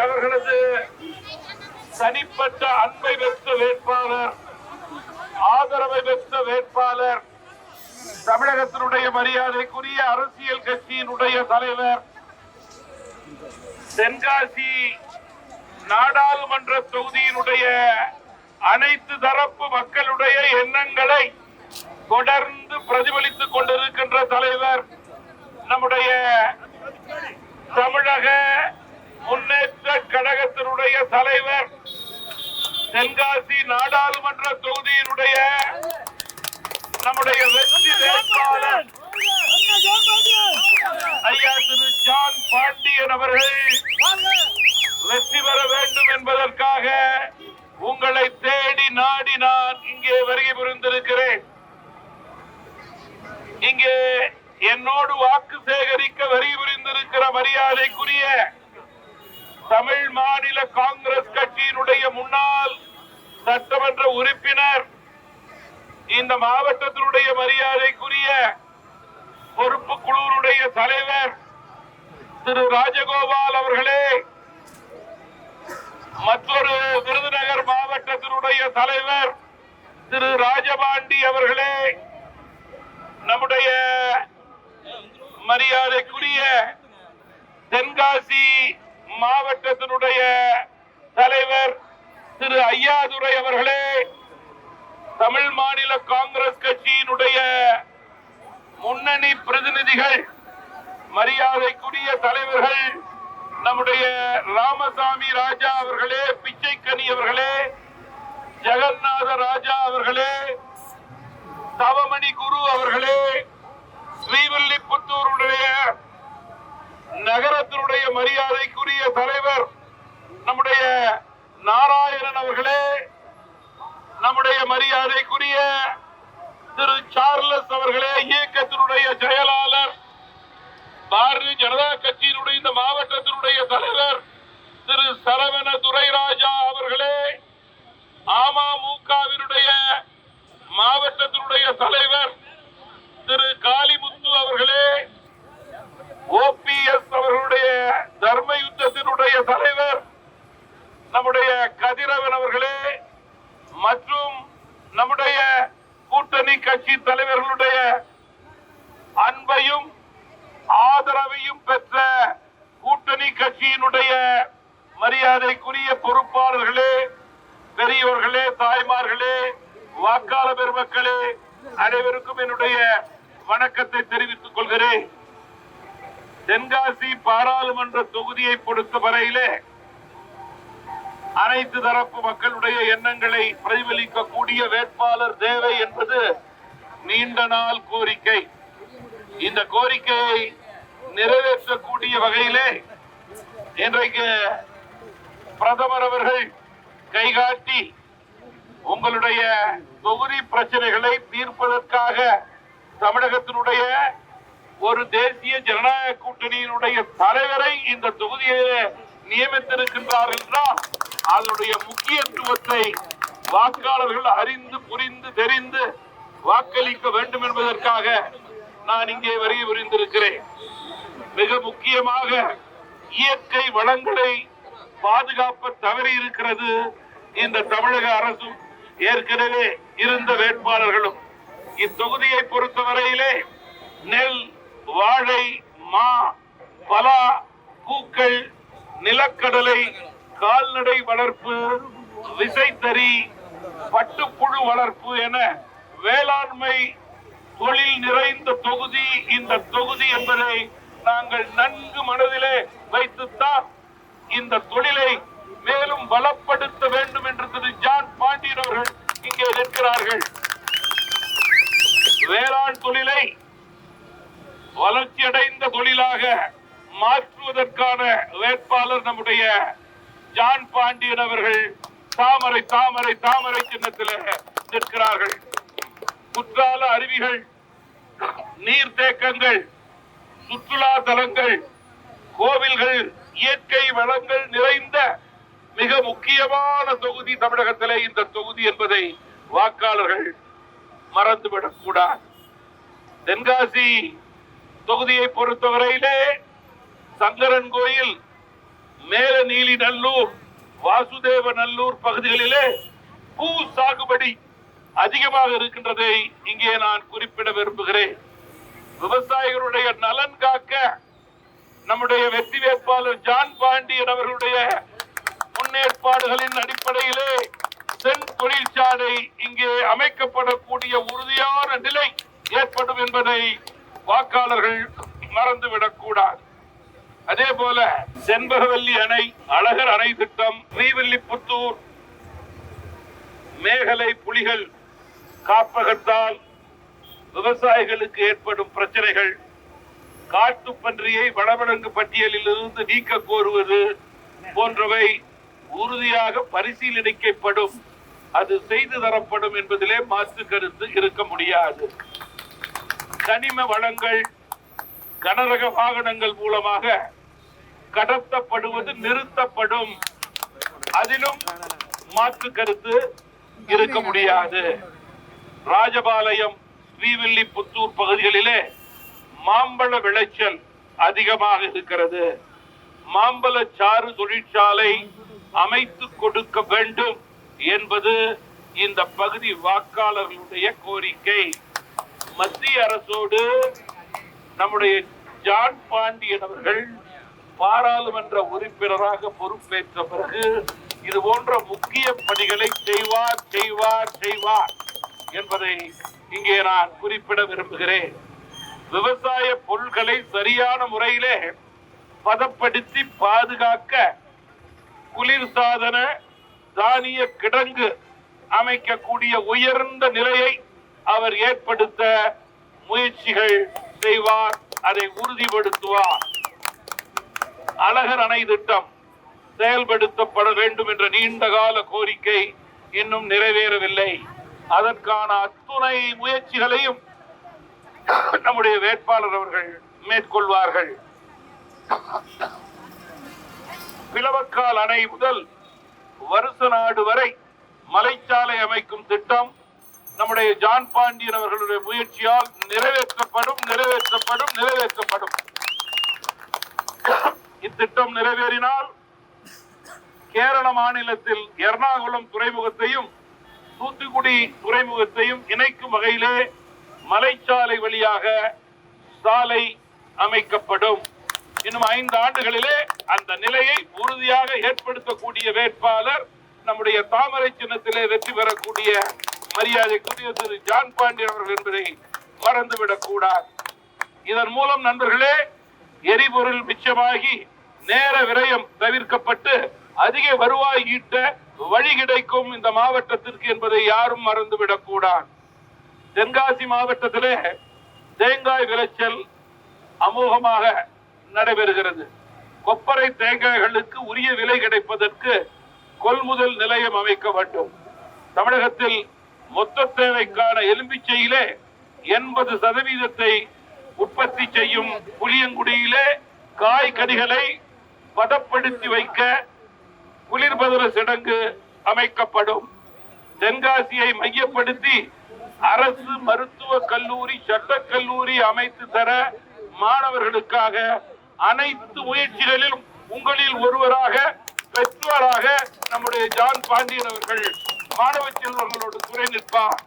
அவர்களது தனிப்பட்ட அன்பை பெற்ற வேட்பாளர் ஆதரவை பெற்ற வேட்பாளர் தமிழகத்தினுடைய மரியாதைக்குரிய அரசியல் கட்சியினுடைய தலைவர் தென்காசி நாடாளுமன்ற தொகுதியினுடைய அனைத்து தரப்பு மக்களுடைய எண்ணங்களை தொடர்ந்து பிரதிபலித்துக் கொண்டிருக்கின்ற தலைவர் நம்முடைய தமிழக முன்னேற்ற கழகத்தினுடைய தலைவர் தென்காசி நாடாளுமன்ற தொகுதியினுடைய நம்முடைய வெற்றி வேட்பாளர் ஐயா திரு ஜான் பாண்டியன் அவர்கள் வெற்றி பெற வேண்டும் என்பதற்காக உங்களை தேடி நாடி நான் இங்கே வருகை புரிந்திருக்கிறேன். இங்கே என்னோடு வாக்கு சேகரிக்க வருகை புரிந்திருக்கிற மரியாதைக்குரிய தமிழ் மாநில காங்கிரஸ் கட்சியினுடைய முன்னாள் சட்டமன்ற உறுப்பினர் இந்த மாவட்டத்தினுடைய மரியாதைக்குரிய பொறுப்பு குழுவினுடைய தலைவர் திரு ராஜகோபால் அவர்களே மற்றொரு விருதுநகர் மாவட்டத்தினுடைய தலைவர் திரு ராஜபாண்டி அவர்களே நம்முடைய மரியாதைக்குரிய தென்காசி மாவட்டத்தினுடைய தலைவர் திரு ஐயாதுரை அவர்களே தமிழ் மாநில காங்கிரஸ் கட்சியினுடைய முன்னணி பிரதிநிதிகள் மரியாதைக்குரிய தலைவர்கள் நம்முடைய ராமசாமி ராஜா அவர்களே பிச்சைக்கனி அவர்களே ஜெகநாத ராஜா அவர்களே தவமணி குரு அவர்களே ஸ்ரீவில்லிபுத்தூருடைய நகரத்தினுடைய மரியாதைக்கு தலைவர் நம்முடைய நாராயணன் அவர்களே நம்முடைய மரியாதைக்குரிய திரு சார்லஸ் அவர்களே இயக்கத்தினுடைய செயலாளர் பாரதிய ஜனதா கட்சியினுடைய இந்த மாவட்டத்தினுடைய தலைவர் திரு சரவண துரைராஜா அவர்களே அமமுகவினுடைய மாவட்டத்தினுடைய தலைவர் திரு கா அவர்களே ஓபிஎஸ் அவர்களுடைய தர்ம யுத்தத்தினுடைய தலைவர் நம்முடைய கதிரவன் அவர்களே மற்றும் நம்முடைய கூட்டணி கட்சி தலைவர்களுடைய அன்பையும் ஆதரவையும் பெற்ற கூட்டணி கட்சியினுடைய மரியாதைக்குரிய பொறுப்பாளர்களே பெரியவர்களே தாய்மார்களே வாக்காள பெருமக்களே அனைவருக்கும் என்னுடைய வணக்கத்தை தெரிவித்துக் கொள்கிறேன் தென்காசி பாராளுமன்ற தொகுதியை பொறுத்த வரையிலே அனைத்து தரப்பு மக்களுடைய எண்ணங்களை பிரதிபலிக்கக்கூடிய வேட்பாளர் தேவை என்பது நீண்ட நாள் கோரிக்கை. இந்த கோரிக்கையை நிறைவேற்றக்கூடிய வகையிலே இன்றைக்கு பிரதமர் அவர்கள் கைகாட்டி உங்களுடைய தொகுதி பிரச்சனைகளை தீர்ப்பதற்காக தமிழகத்தினுடைய ஒரு தேசிய ஜனநாயக கூட்டணியினுடைய தலைவரை இந்த தொகுதியிலே நியமித்திருக்கின்றார் என்றால் அதனுடைய முக்கியத்துவத்தை வாக்காளர்கள் அறிந்து புரிந்து தெரிந்து வாக்களிக்க வேண்டும் என்பதற்காக நான் இங்கே வருகை புரிந்திருக்கிறேன். மிக முக்கியமாக இயற்கை வளங்களை பாதுகாப்ப தவறி இருக்கிறது இந்த தமிழக அரசும். ஏற்கனவே இருந்த வேட்பாளர்களும். இத்தொகுதியை பொறுத்தவரையிலே நெல் வாழை மா பலா பூக்கள் நிலக்கடலை கால்நடை வளர்ப்பு விசைத்தறி பட்டுப்புழு வளர்ப்பு என வேளாண்மை தொழில் நிறைந்த தொகுதி இந்த தொகுதி என்பதை நாங்கள் நன்கு மனதிலே தாமரை தாமரை சின்னத்தில் நிற்கிறார்கள். குற்றால அருவிகள் நீர்த்தேக்கங்கள் சுற்றுலா தலங்கள் கோவில்கள் இயற்கை வளங்கள் நிறைந்த மிக முக்கியமான தொகுதி தமிழகத்திலே இந்த தொகுதி என்பதை வாக்காளர்கள் மறந்துவிடக் கூடாது தென்காசி தொகுதியை பொறுத்தவரையிலே சங்கரன் கோயில் மேல நீலி நல்லூர் வாசுதேவ நல்லூர் பகுதிகளிலே பூ சாகுபடி அதிகமாக இருக்கின்றதை இங்கே நான் குறிப்பிட விரும்புகிறேன். விவசாயிகளுடைய நலன் காக்க நம்முடைய வெற்றி வேட்பாளர் ஜான் பாண்டியன் அவர்களுடைய முன்னேற்பாடுகளின் அடிப்படையிலே சென் தொழிற்சாலை இங்கே அமைக்கப்படக்கூடிய உறுதியான நிலை ஏற்படும் என்பதை வாக்காளர்கள் மறந்துவிடக் கூடாது அதே போல செண்பகவல்லி அணை அழகர் அணை திட்டம் ஸ்ரீவில்லிபுத்தூர் மேகலை புலிகள் காப்பகத்தால் விவசாயிகளுக்கு ஏற்படும் பிரச்சனைகள் காட்டுப்பன்றியை வனவிலங்கு பட்டியலில் இருந்து நீக்க கோருவது போன்றவை உறுதியாக பரிசீலனைக்கப்படும் அது செய்து தரப்படும் என்பதிலே மாற்று கருத்து இருக்க முடியாது. கனிம வளங்கள் கனரக வாகனங்கள் மூலமாக கடத்தப்படுவது நிறுத்தப்படும். அதிலும் மாற்று கருத்து இருக்க முடியாது. ராஜபாளையம் ஸ்ரீவில்லிபுத்தூர் பகுதிகளிலே மாம்பழ விளைச்சல் அதிகமாக இருக்கிறது. மாம்பழ சாறு தொழிற்சாலை அமைத்து கொடுக்க வேண்டும் என்பது இந்த பகுதி வாக்காளர்களுடைய கோரிக்கை. மத்திய அரசோடு நம்முடைய ஜான் பாண்டியன் அவர்கள் பாராளுமன்ற உறுப்பினராக பொறுப்பேற்ற பிறகு இது போன்ற முக்கிய பணிகளை செய்வார் செய்வார் செய்வார் என்பதை இங்கே நான் குறிப்பிட விரும்புகிறேன். விவசாய பொருட்களை சரியான முறையிலே பதப்படுத்தி பாதுகாக்க குளிர்சாதன தானிய கிடங்கு அமைக்கக்கூடிய உயர்ந்த நிலையை அவர் ஏற்படுத்த முயற்சிகள் செய்வார் அதை உறுதிப்படுத்துவார். அழகர் அணை திட்டம் செயல்படுத்தப்பட வேண்டும் என்ற நீண்டகால கோரிக்கை இன்னும் நிறைவேறவில்லை. அதற்கான அத்துணை முயற்சிகளையும் நம்முடைய வேட்பாளர் அவர்கள் மேற்கொள்வார்கள். பிளவக்கால் அணை முதல் வருச நாடு வரை மலைச்சாலை அமைக்கும் திட்டம் நம்முடைய ஜான் பாண்டியன் அவர்களுடைய முயற்சியால் நிறைவேற்றப்படும் நிறைவேற்றப்படும் நிறைவேற்றப்படும். இத்திட்டம் நிறைவேறினால் கேரள மாநிலத்தில் எர்ணாகுளம் துறைமுகத்தையும் தூத்துக்குடி துறைமுகத்தையும் இணைக்கும் வகையிலே மலைச்சாலை வழியாக சாலை அமைக்கப்படும். இன்னும் ஐந்து ஆண்டுகளிலே அந்த நிலையை உறுதியாக ஏற்படுத்தக்கூடிய வேட்பாளர் நம்முடைய தாமரை சின்னத்திலே வெற்றி பெறக்கூடிய மரியாதைக்குரிய திரு ஜான் பாண்டியன் அவர்கள் என்பதை மறந்துவிடக் கூடாது இதன் மூலம் நண்பர்களே எரிபொருள் மிச்சமாகி நேர விரயம் தவிர்க்கப்பட்டு அதிக வருவாய் ஈட்ட வழி கிடைக்கும் இந்த மாவட்டத்திற்கு என்பதை யாரும் மறந்துவிடக் கூடாது தென்காசி மாவட்டத்திலே தேங்காய் விளைச்சல் அமோகமாக நடைபெறுகிறது. கொப்பரை தேங்காய்களுக்கு உரிய விலை கிடைப்பதற்கு கொள்முதல் நிலையம் அமைக்க வேண்டும். தமிழகத்தில் மொத்த தேவைக்கான எலும்பிச்சையிலே எண்பது சதவீதத்தை உற்பத்தி செய்யும் புளியங்குடியிலே காய்கனிகளை பதப்படுத்தி வைக்க குளிர்பதன சடங்கு அமைக்கப்படும். தென்காசியை மையப்படுத்தி அரசு மருத்துவ கல்லூரி சட்டக் கல்லூரி அமைத்து தர மாணவர்களுக்காக அனைத்து முயற்சிகளிலும் உங்களில் ஒருவராக பெற்றோராக நம்முடைய ஜான் பாண்டியன் அவர்கள் மாணவ செல்வங்களோடு துறை நிற்பார்.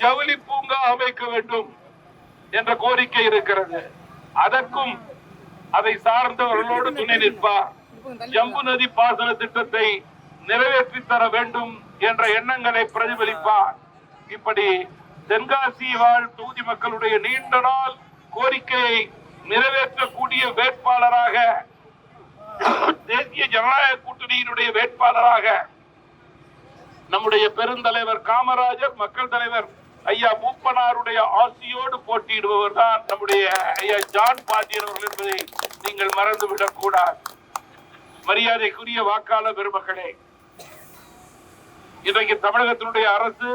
ஜவுளி பூங்கா அமைக்க வேண்டும். என்ற கோரிக்கை இருக்கிறது. அதற்கும் அதை சார்ந்தவர்களோடு துணை நிற்பார் ஜம்பு நதி பாசன திட்டத்தை நிறைவேற்றி தர வேண்டும் என்ற எண்ணங்களை பிரதிபலிப்பார் இப்படி தென்காசி வாழ் தொகுதி மக்களுடைய நீண்ட நாள் கோரிக்கையை நிறைவேற்றக்கூடிய வேட்பாளராக தேசிய ஜனநாயக கூட்டணியினுடைய வேட்பாளராக நம்முடைய பெருந்தலைவர் காமராஜர் மக்கள் தலைவர் ஐயா மூப்பனாருடைய ஆசியோடு போட்டியிடுபவர் தான் நம்முடைய ஐயா ஜான் பாண்டியன் அவர்கள் என்பதை நீங்கள் மறந்துவிடக் கூடாது. மரியாதைக்குரிய வாக்காளர் பெருமக்களே இன்றைக்கு தமிழகத்தினுடைய அரசு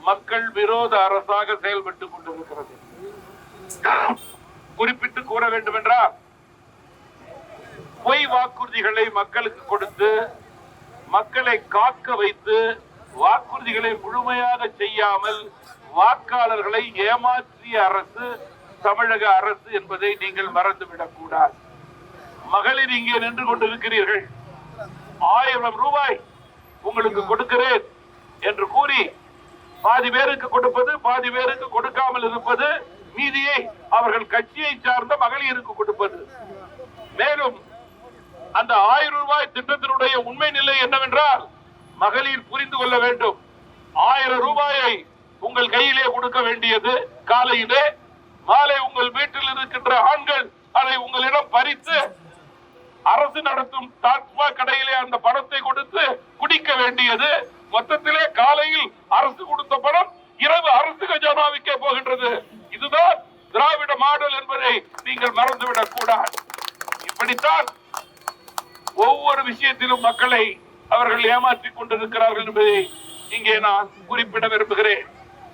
மக்கள் விரோத அரசாக செயல்பட்டுக் கொண்டிருக்கிறது. குறிப்பிட்டு கூற வேண்டும் என்றால் பொய் வாக்குறுதிகளை மக்களுக்கு கொடுத்து மக்களை காக்க வைத்து வாக்குறுதிகளை முழுமையாக செய்யாமல் வாக்காளர்களை ஏமாற்றிய அரசு தமிழக அரசு என்பதை நீங்கள் மறந்துவிடக் கூடாது மகளிர் இங்கே நின்று கொண்டிருக்கிறீர்கள். ஆயிரம் ரூபாய் உங்களுக்கு கொடுக்கிறேன் என்று கூறி பாதி பேருக்கு கொடுப்பது பாதி பேருக்கு கொடுக்காமல் இருப்பது மீதியை அவர்கள் கட்சியை சார்ந்த மகளிருக்கு கொடுப்பது. மேலும் அந்த ஆயிரம் ரூபாய் திட்டத்தினுடைய உண்மை நிலை என்னவென்றால் மகளிர் புரிந்து கொள்ள வேண்டும். ஆயிரம் ரூபாயை உங்கள் கையிலே கொடுக்க வேண்டியது காலையிலே. மாலை உங்கள் வீட்டில் இருக்கின்ற ஆண்கள் அதை உங்களிடம் பறித்து அரசு நடத்தும் டாஸ்மா கடையிலே அந்த பணத்தை கொடுத்து குடிக்க வேண்டியது. மொத்தத்திலே காலையில் அரசு கொடுத்த பணம் இரவு அரசு கஜானாவுக்கே போகின்றது. இதுதான் திராவிட மாடல் என்பதை நீங்கள் மறந்துவிடக் கூடாது இப்படித்தான் ஒவ்வொரு விஷயத்திலும் மக்களை அவர்கள் ஏமாற்றிக் கொண்டிருக்கிறார்கள் என்பதை இங்கே நான் குறிப்பிட விரும்புகிறேன்.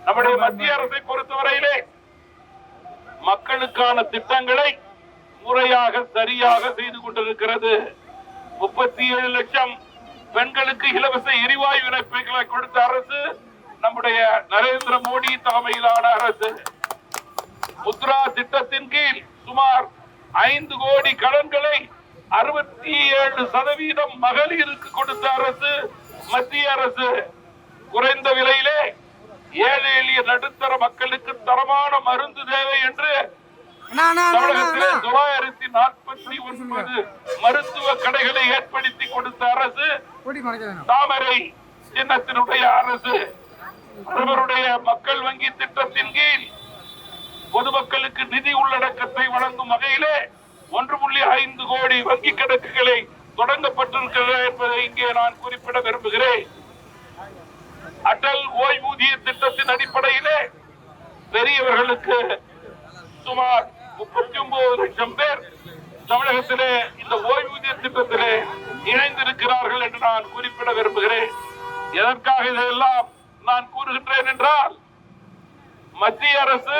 நம்முடைய மத்திய அரசை பொறுத்தவரையிலே மக்களுக்கான திட்டங்களை முறையாக சரியாக செய்து கொண்டிருக்கிறது. முப்பத்தி ஏழு லட்சம் பெண்களுக்கு இலவச எரிவாயு இணைப்புகளை கொடுத்த அரசு நம்முடைய நரேந்திர மோடி தலைமையிலான அரசு. முத்ரா திட்டத்தின் கீழ் சுமார் ஐந்து கோடி கடன்களை அறுபத்தி ஏழு சதவீதம் மகளிருக்கு கொடுத்த அரசு மத்திய அரசு. குறைந்த விலையிலே ஏழை எளிய நடுத்தர மக்களுக்கு தரமான மருந்து தேவை என்று தமிழகத்திலே தொள்ளாயிரத்தி நாற்பத்தி ஒன்பது மருத்துவ கடைகளை ஏற்படுத்தி கொடுத்த அரசு தாமரை சின்னத்தினுடைய அரசு. பிரதமருடைய மக்கள் வங்கி திட்டத்தின் கீழ் பொதுமக்களுக்கு நிதி உள்ளடக்கத்தை வழங்கும் வகையிலே ஒன்று புள்ளி ஐந்து கோடி வங்கி கணக்குகளை தொடங்கப்பட்டிருக்கிறது என்பதை இங்கே நான் குறிப்பிட விரும்புகிறேன். அடல் ஓய்வூதிய திட்டத்தின் அடிப்படையிலே பெரியவர்களுக்கு சுமார் முப்பத்தி ஒன்பது லட்சம் பேர் தமிழகத்திலே இந்த ஓய்வூதிய திட்டத்திலே இணைந்திருக்கிறார்கள் என்று நான் குறிப்பிட விரும்புகிறேன். எதற்காக இதெல்லாம் நான் கூறுகின்றேன் என்றால் மத்திய அரசு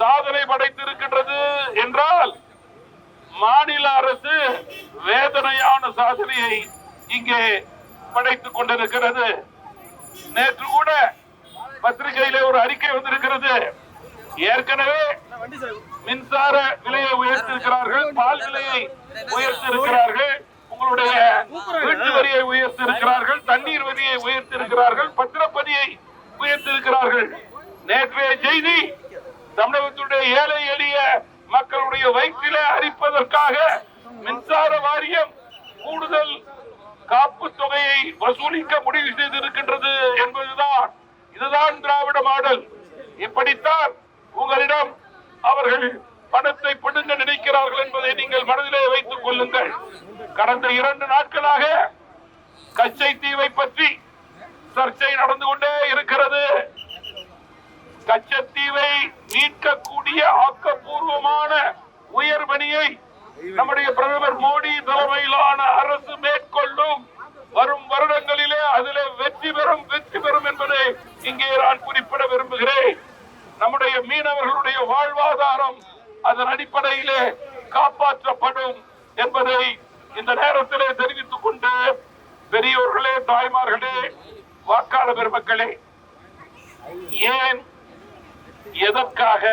சாதனை படைத்திருக்கின்றது என்றால் மாநில அரசு வேதனையான சாதனையை இங்கே படைத்துக் கொண்டிருக்கிறது. நேற்று கூட பத்திரிகையில ஒரு அறிக்கை வந்திருக்கிறது. ஏற்கனவே மின்சார விலையை உயர்த்திருக்கிறார்கள் பால் விலையை உயர்த்திருக்கிறார்கள் உங்களுடைய வீட்டு வரியை உயர்த்திருக்கிறார்கள் தண்ணீர் வரியை உயர்த்திருக்கிறார்கள் பத்திரப்பதியை உயர்த்திருக்கிறார்கள். நேற்றைய செய்தி தமிழகத்துடைய ஏழை எளிய மக்களுடைய வயிற்றிலே அரிப்பதற்காக மின்சார வாரியம் கூடுதல் காப்பு தொகையை வசூலிக்க முடிவு செய்திருக்கின்றது என்பதுதான். இதுதான் திராவிட மாடல். இப்படித்தான் உங்களிடம் அவர்கள் பணத்தை பிடுங்க நினைக்கிறார்கள் என்பதை நீங்கள் மனதிலே வைத்துக் கொள்ளுங்கள். கடந்த இரண்டு நாட்களாக கச்சை தீவை பற்றி சர்ச்சை நடந்து கொண்டே இருக்கிறது. கச்சத்தீவை மீட்கக்கூடிய ஆக்கப்பூர்வமான உயர்பணியை நம்முடைய பிரதமர் மோடி தலைமையிலான அரசு மேற்கொள்ளும். வரும் வருடங்களிலே அதிலே வெற்றி பெறும் வெற்றி பெறும் என்பதை இங்கே நான் குறிப்பிட விரும்புகிறேன். நம்முடைய மீனவர்களுடைய வாழ்வாதாரம் அதன் அடிப்படையிலே காப்பாற்றப்படும் என்பதை இந்த நேரத்திலே தெரிவித்துக் கொண்டு பெரியோர்களே தாய்மார்களே வாக்காளர் பெருமக்களே ஏன் எதற்காக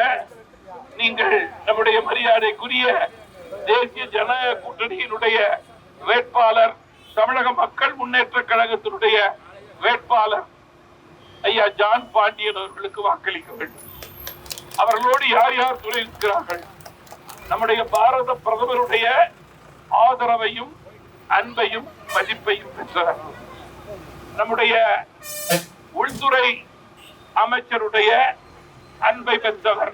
நீங்கள் நம்முடைய மரியாதைக்குரிய தேசிய ஜனநாயக கூட்டணியினுடைய வேட்பாளர் தமிழக மக்கள் முன்னேற்ற கழகத்தினுடைய வேட்பாளர் ஐயா ஜான் பாண்டியன் அவர்களுக்கு வாக்களிக்க வேண்டும். அவர்களோடு யார் யார் துணை இருக்கிறார்கள் நம்முடைய பாரத பிரதமருடைய ஆதரவையும் அன்பையும் மதிப்பையும் பெற்றவர் நம்முடைய உள்துறை அமைச்சருடைய அன்பை பெற்றவர்.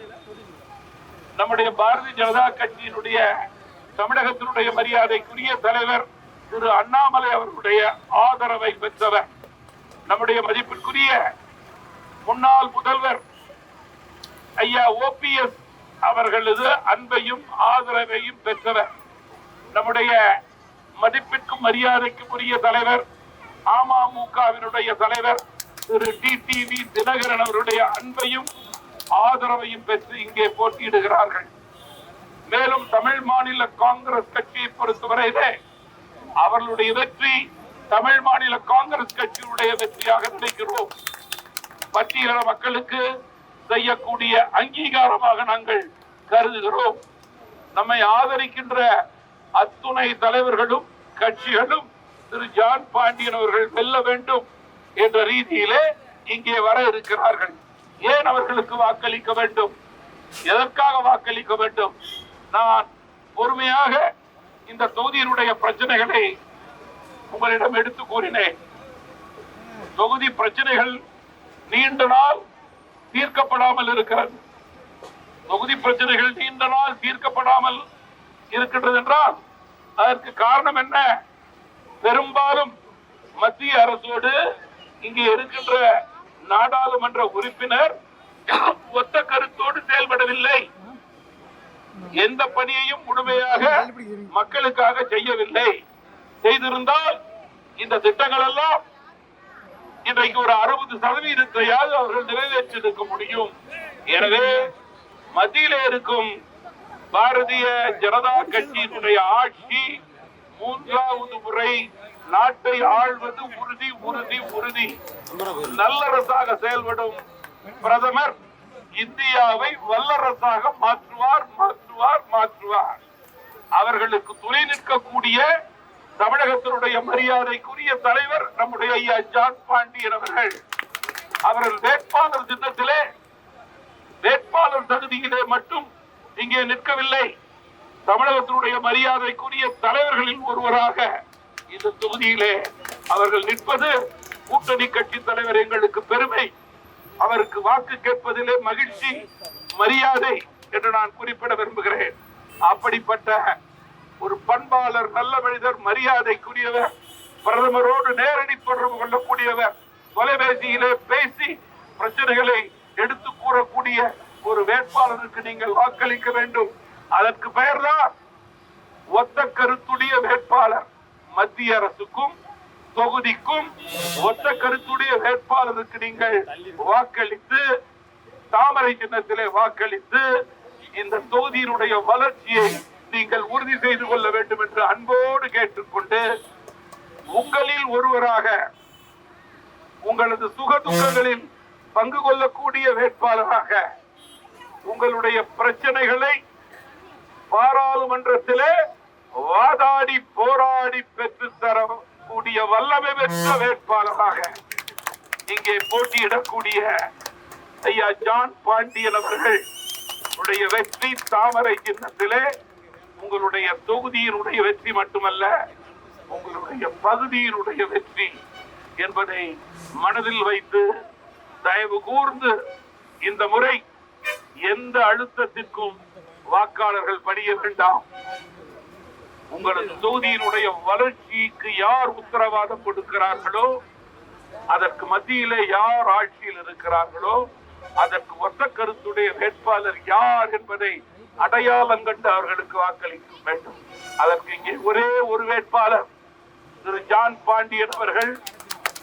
நம்முடைய பாரதிய ஜனதா கட்சியினுடைய தமிழகத்தினுடைய மரியாதைக்குரிய தலைவர் திரு அண்ணாமலை அவர்களுடைய ஆதரவை பெற்றவர். நம்முடைய மதிப்பிற்குரிய முன்னாள் முதல்வர் ஐயா ஓபிஎஸ் அவர்களது அன்பையும் ஆதரவையும் பெற்றவர். நம்முடைய மதிப்பிற்கும் மரியாதைக்கும் உரிய தலைவர் அமமுகவினுடைய தலைவர் திரு டி டிவி தினகரன் அவருடைய அன்பையும் ஆதரவையும் பெற்று இங்கே போட்டியிடுகிறார்கள். மேலும் தமிழ் மாநில காங்கிரஸ் கட்சியை பொறுத்தவரையிலே அவர்களுடைய வெற்றி தமிழ் மாநில காங்கிரஸ் கட்சியுடைய வெற்றியாக நினைக்கிறோம். பட்டியல மக்களுக்கு செய்யக்கூடிய அங்கீகாரமாக நாங்கள் கருதுகிறோம். நம்மை ஆதரிக்கின்ற அத்துணை தலைவர்களும் கட்சிகளும் திரு ஜான் பாண்டியன் அவர்கள் வெல்ல வேண்டும் என்ற ரீதியிலே இங்கே வர இருக்கிறார்கள். ஏன் அவர்களுக்கு வாக்களிக்க வேண்டும்? எதற்காக வாக்களிக்க வேண்டும்? நான் பொறுமையாக இந்த தொகுதியினுடைய பிரச்சனைகளை உங்களிடம் எடுத்து கூறினேன். தொகுதி பிரச்சனைகள் நீண்ட நாள் தீர்க்கப்படாமல் இருக்கிறது. தொகுதி பிரச்சனைகள் நீண்ட நாள் தீர்க்கப்படாமல் இருக்கின்றது என்றால் அதற்கு காரணம் என்ன? பெரும்பாலும் மத்திய அரசோடு இங்கே இருக்கின்ற நாடாளுமன்ற உறுப்பினர் ஒத்த கருத்தோடு செயல்படவில்லை. எந்த பணியையும் முழுமையாக மக்களுக்காக செய்யவில்லை. செய்திருந்தால் இந்த திட்டங்கள் எல்லாம் இன்றைக்கு ஒரு அறுபது சதவீதத்தையாவது அவர்கள் நிறைவேற்றிருக்க முடியும். எனவே மத்தியில இருக்கும் பாரதிய ஜனதா கட்சியினுடைய ஆட்சி மூன்றாவது முறை நாட்டை ஆள்வது உறுதி உறுதி உறுதி. நல்லரசாக செயல்படும் பிரதமர் இந்தியாவை வல்லரசாக மாற்றுவார் மாற்றுவார் மாற்றுவார். அவர்களுக்கு துணை நிற்கக்கூடிய தமிழகத்தினுடைய மரியாதைக்குரிய தலைவர் நம்முடைய ஐயா ஜான் பாண்டியன் அவர்கள். அவர்கள் வேட்பாளர் திட்டத்திலே வேட்பாளர் தகுதியிலே மட்டும் இங்கே நிற்கவில்லை. தமிழகத்தினுடைய மரியாதைக்குரிய தலைவர்களில் ஒருவராக இந்த தொகுதியிலே அவர்கள் நிற்பது கூட்டணி கட்சி தலைவர் எங்களுக்கு பெருமை. அவருக்கு வாக்கு கேட்பதிலே மகிழ்ச்சி மரியாதை என்று நான் குறிப்பிட விரும்புகிறேன். அப்படிப்பட்ட ஒரு பண்பாளர் நல்ல மனிதர் மரியாதைக்குரியவர் பிரதமரோடு நேரடி தொடர்பு கொள்ளக்கூடியவர் தொலைபேசியிலே பேசி பிரச்சனைகளை எடுத்து கூறக்கூடிய ஒரு வேட்பாளருக்கு நீங்கள் வாக்களிக்க வேண்டும். அதற்கு பெயர்தான் ஒத்த கருத்துடைய வேட்பாளர். மத்திய அரசுக்கும் தொகுதிக்கும் ஒத்த கருத்துடைய வேட்பாளருக்கு நீங்கள் வாக்களித்து தாமரை சின்னத்திலே வாக்களித்து இந்த தொகுதியினுடைய வளர்ச்சியை நீங்கள் உறுதி செய்து கொள்ள வேண்டும் என்று அன்போடு கேட்டுக்கொண்டு உங்களில் ஒருவராக உங்களது சுக துக்கங்களில் பங்கு கொள்ளக்கூடிய வேட்பாளராக உங்களுடைய பிரச்சனைகளை பாராளுமன்றத்திலே வாதாடி போராடி பெற்று தரக்கூடிய வல்லமை பெற்ற வேட்பாளராக இங்கே போட்டியிடக்கூடிய ஐயா ஜான் பாண்டியன் அவர்கள் உடைய வெற்றி தாமரை சின்னத்திலே உங்களுடைய தொகுதியினுடைய வெற்றி மட்டுமல்ல உங்களுடைய பகுதியினுடைய வெற்றி என்பதை மனதில் வைத்து தயவு கூர்ந்து இந்த முறை எந்த அழுத்தத்திற்கும் வாக்காளர்கள் பணிய வேண்டாம். உங்களது தொகுதியினுடைய வளர்ச்சிக்கு யார் உத்தரவாதம் கொடுக்கிறார்களோ அதற்கு மத்தியிலே யார் ஆட்சியில் இருக்கிறார்களோ அதற்கு ஒத்த கருத்துடைய வேட்பாளர் யார் என்பதை அடையாளம் கண்டு அவர்களுக்கு வாக்களிக்க வேண்டும். அதற்கு இங்கே ஒரே ஒரு வேட்பாளர் திரு ஜான் பாண்டியன் அவர்கள்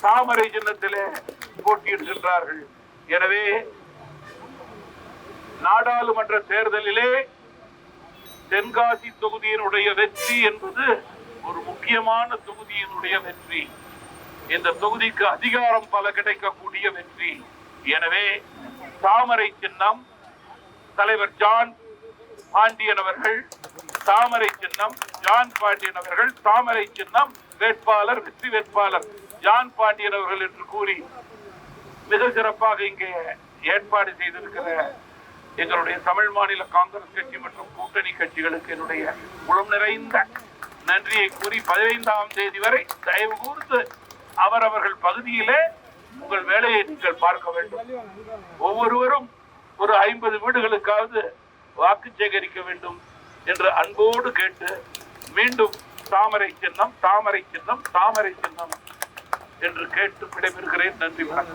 தாமரை சின்னத்திலே போட்டியிடுகின்றார்கள். எனவே நாடாளுமன்ற தேர்தலிலே தென்காசி தொகுதியினுடைய வெற்றி என்பது ஒரு முக்கியமான தொகுதியினுடைய வெற்றி. இந்த தொகுதிக்கு அதிகாரம் பல கிடைக்கக்கூடிய வெற்றி. எனவே தாமரை சின்னம் தலைவர் ஜான் பாண்டியன் அவர்கள் தாமரை சின்னம் ஜான் பாண்டியன் அவர்கள் தாமரை சின்னம் வேட்பாளர் வெற்றி வேட்பாளர் ஜான் பாண்டியன் அவர்கள் என்று கூறி மிக சிறப்பாக இங்கே ஏற்பாடு செய்திருக்கிற எங்களுடைய தமிழ் மாநில காங்கிரஸ் கட்சி மற்றும் கூட்டணி கட்சிகளுக்கு என்னுடைய உளம் நிறைந்த நன்றியை கூறி பதினைந்தாம் தேதி வரை தயவு கூர்ந்து அவரவர்கள் பகுதியிலே உங்கள் வேலையை நீங்கள் பார்க்க வேண்டும். ஒவ்வொருவரும் ஒரு ஐம்பது வீடுகளுக்காவது வாக்கு சேகரிக்க வேண்டும் என்று அன்போடு கேட்டு மீண்டும் தாமரை சின்னம் தாமரை சின்னம் தாமரை சின்னம் என்று கேட்டு விடைபெறுகிறேன். நன்றி வணக்கம்.